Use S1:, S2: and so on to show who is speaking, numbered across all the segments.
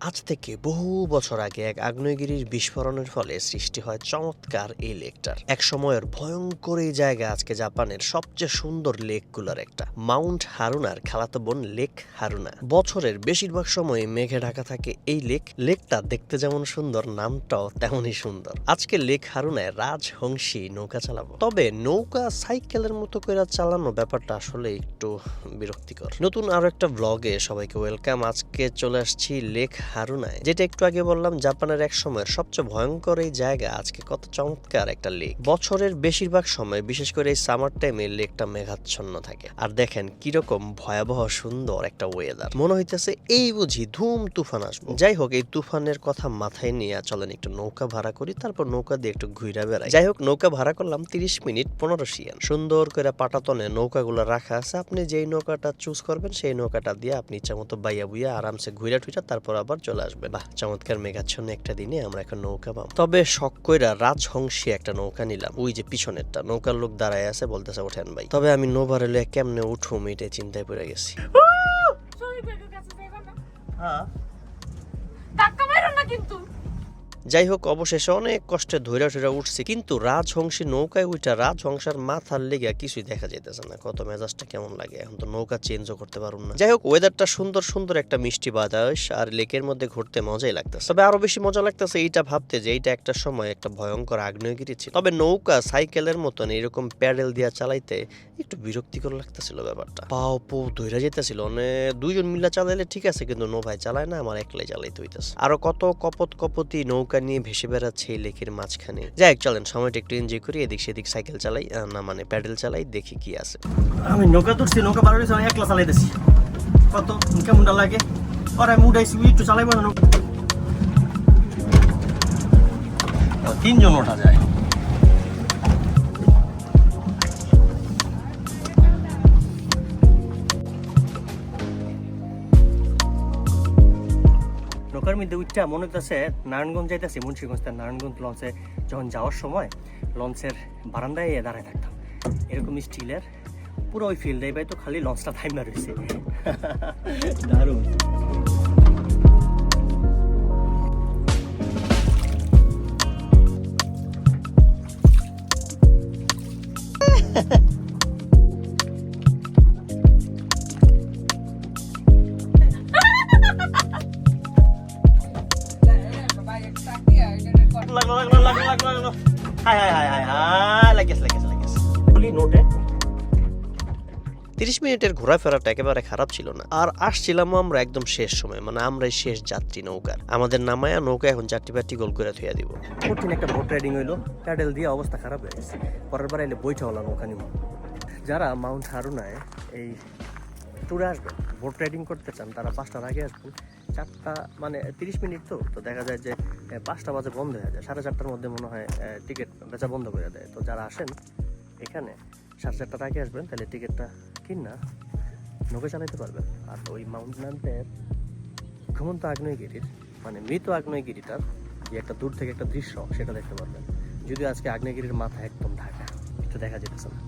S1: আজ থেকে বহু বছর আগে এক আগ্নেয়গিরির বিস্ফোরণের ফলে সৃষ্টি হয় চমৎকার এই লেকটার। এক সময়ের ভয়ঙ্কর এই জায়গা আজকে জাপানের সবচেয়ে সুন্দর লেকগুলোর একটা। মাউন্ট হারুনার খালাতো বোন লেক হারুনা। বছরের বেশিরভাগ সময় মেঘে ঢাকা থাকে এই লেক। লেকটা দেখতে যেমন সুন্দর, নামটাও তেমনই সুন্দর। আজকে লেক হারুনায় রাজহংসী নৌকা চালাবো। তবে নৌকা সাইকেলের মতো করে চালানো ব্যাপারটা আসলে একটু বিরক্তিকর। নতুন আরও একটা ব্লগে সবাইকে ওয়েলকাম আজকে চলে আসছি লেক হারুনায় যেটা একটু আগে বললাম, জাপানের এক সময়ের সবচেয়ে ভয়ঙ্কর এই জায়গা, আজকে কত চমৎকার একটা লেক বছরের বেশিরভাগ সময়, বিশেষ করে এই সামার টাইমে লেকটা মেঘাচ্ছন্ন থাকে। আর দেখেন কীরকম ভয়াবহ সুন্দর একটা ওয়েদার মনে হইতেছে এই বুঝি ধুম তুফান আসব। যাই হোক, এই তুফানের কথা মাথায় নিয়ে চলেন একটু নৌকা ভাড়া করি, তারপর নৌকা দিয়ে একটু ঘুরে বেড়াই। যাই হোক, নৌকা ভাড়া করলাম তিরিশ মিনিট পনেরো শিয়ান সুন্দর করে পাটাতনে নৌকাগুলো রাখা আছে। আপনি যেই নৌকাটা চুজ করবেন, সেই নৌকাটা দিয়ে আপনি ইচ্ছা মতো বাইয়া বুইয়া আরামসে ঘুরে টুইরা তারপর আবার চলে আসবে। বাহ চমৎকার মেঘাচ্ছন্ন একটা দিনে আমরা এখন নৌকা পাবো তবে শখ কইরা রাজহংসী একটা নৌকা নিলাম। ওই যে পিছনেরটা নৌকার লোক দাঁড়ায় আছে বলতেছে ওঠেন ভাই। তবে আমি নোভার এলে কেমনে উঠুম এটা চিন্তায় পড়ে গেছি।
S2: শহীদের কাছে যাইবা না?
S1: হ্যাঁ। যাই হোক অবশেষে অনেক কষ্টে ধৈরা ধৈরা উঠছি, কিন্তু রাজহংসী নৌকায় উঠা রাজহংসার মাথার লেগে কিছুই দেখা যাইতেছে না। কত মেজাজটা কেমন লাগে? এখন তো নৌকা চেঞ্জও করতে পারুন না। যাই হোক ওয়েদারটা সুন্দর সুন্দর একটা মিষ্টি বাতাস আর লেকের মধ্যে ঘুরতে মজাই লাগতেছে। তবে আরও বেশি মজা লাগতেছে এইটা ভাবতে যে এইটা একটা সময় একটা ভয়ঙ্কর আগ্নেয়গিরি ছিল। তবে নৌকা সাইকেলের মতন এরকম প্যাডেল দিয়া চালাইতে একটু বিরক্তিকর লাগতেছিল ব্যাপারটা। পাও, পো ধৈরা যেতেছিল মানে দুইজন মিলা চালাইলে ঠিক আছে, কিন্তু নো ভাই চালায় না, আমার একলাই চালাইতে হইতেছে। আরও কত কপত কপতি নৌকা নিয়ে ভেসে বেড়াচ্ছে এই লেকের মাঝখানে। যাই চলেন সময়টা একটু এনজয় করি এদিক সেদিক সাইকেল চালাই না মানে প্যাডেল চালাই দেখি কি আছে।
S3: আমি নৌকা তুলছি নৌকা আমি একলা দিচ্ছি কত কেমনটা লাগে? আর আমি উঠাইছি একটু চালাইবো না নৌকা। তিনজন ওঠা যায়। নৌকার মধ্যে উঠটা মনে হইতেছে নারায়ণগঞ্জ যাইতেছি মুন্সিগঞ্জ তার নারায়ণগঞ্জ লঞ্চে যখন যাওয়ার সময় লঞ্চের বারান্দায় দাঁড়ায় থাকতাম। এরকম স্টিলের পুরো ওই ফিল্ডে ভাই তো খালি লঞ্চটা থাইমা রয়েছে দারুণ। লাগল হাই হাই হাই হাই হাই লাগিয়েছে লাগিয়েছে লাগিয়েছে। বলি নোটে।
S1: তিরিশ মিনিটের ঘোরাফেরাটা একেবারে খারাপ ছিল না। আর আসছিলাম আমরা একদম শেষ সময় মানে আমরাই শেষ যাত্রী নৌকার। আমাদের নামায়া নৌকা এখন চারটি পাটি গোল করে থুয়া দিব।
S3: কঠিন একটা বোট রাইডিং হইল। প্যাডেল দিয়ে অবস্থা খারাপ হয়ে গেছে। পরের বার এলে বইটা হলাম ওখানে যারা মাউন্ট হারুনায় এই ট্যুরে আসবেন বোট রাইডিং করতে চান, তারা পাঁচটার আগে আসবেন। চারটা মানে তিরিশ মিনিট তো তো দেখা যায় যে পাঁচটা বাজে বন্ধ হয়ে যায়। সাড়ে চারটার মধ্যে মনে হয় টিকিট বেচা বন্ধ করে দেয়। তো যারা আসেন এখানে, সাড়ে চারটার আগে আসবেন, তাহলে টিকিটটা কিন না নৌকা চালাইতে পারবেন। আর ওই মাউন্টেনের ঘুমন্ত আগ্নেয়গিরির মানে মৃত আগ্নেয়গিরিটার যে একটা দূর থেকে একটা দৃশ্য, সেটা দেখতে পারবেন। যদিও আজকে আগ্নেয়গিরির মাথা একদম ঢাকা, একটু দেখা যেতেছে না।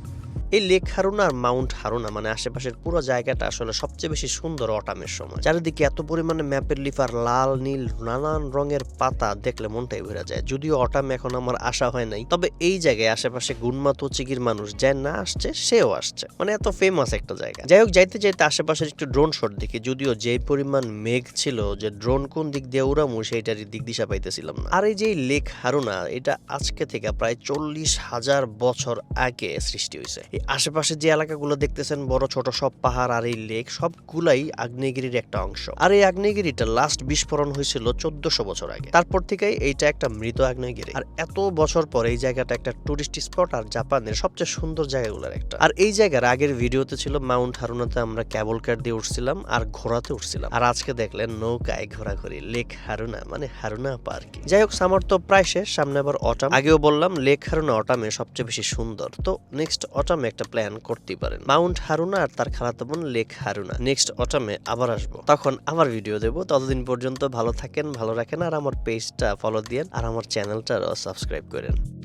S1: এই লেক হারুনা আর মাউন্ট হারুনা মানে আশেপাশের পুরো জায়গাটা আসলে সবচেয়ে বেশি সুন্দর অটামের সময়। চারিদিকে এত পরিমাণে ম্যাপের লিফার লাল, নীল, নানান রঙের পাতা দেখলে মনটাই ভরে যায়। যদিও অটাম এখন আমার আশা হয় নাই, তবে এই জায়গায় আশেপাশে গুনমা তচিকির মানুষ যে না আসছে, সেও আসছে। মানে এত ফেমাস একটা জায়গা। যাই হোক, যাইতে যাইতে আশেপাশের একটু ড্রোন শট দেখি, যদিও যে পরিমাণ মেঘ ছিল যে ড্রোন কোন দিক দিয়ে উড়ামু, সেইটারই দিক দিশা পাইতেছিলাম না। আর এই যে লেক হারুনা, এটা আজকে থেকে প্রায় চল্লিশ হাজার বছর আগে সৃষ্টি হয়েছে আশেপাশে যে এলাকাগুলো দেখতেছেন, বড়, ছোট সব পাহাড় আর এই লেক, সবগুলাই আগ্নেয়গিরির একটা অংশ। আর এই আগ্নেয়গিরিটা লাস্ট বিস্ফোরণ হয়েছিল চোদ্দশো বছর আগে। তারপর থেকেই এইটা একটা মৃত আগ্নেয়গিরি। আর এত বছর পর এই জায়গাটা একটা টুরিস্ট স্পট আর জাপানের সবচেয়ে সুন্দর জায়গাগুলোর একটা। আর এই জায়গার আগের ভিডিওতে ছিল মাউন্ট হারুনাতে আমরা ক্যাবল কার দিয়ে উঠছিলাম আর ঘোড়াতে উঠছিলাম। আর আজকে দেখলেন নৌকায় ঘোরাঘুরি, লেক হারুনা মানে হারুনা পার্ক। যাই হোক সামার তো প্রায় শেষ, সামনে আবার অটাম। আগেও বললাম, লেক হারুনা অটামে সবচেয়ে বেশি সুন্দর। তো নেক্সট অটামে একটা প্ল্যান করতে পারেন। মাউন্ট হারুনা আর তার খালাতো বোন লেক হারুনা। নেক্সট অটামে আবার আসব। তখন আবার ভিডিও দেবো। ততদিন পর্যন্ত ভালো থাকেন, ভালো রাখেন, আর আমার পেজটা ফলো দিয়েন, আর আমার চ্যানেলটারও সাবস্ক্রাইব করেন।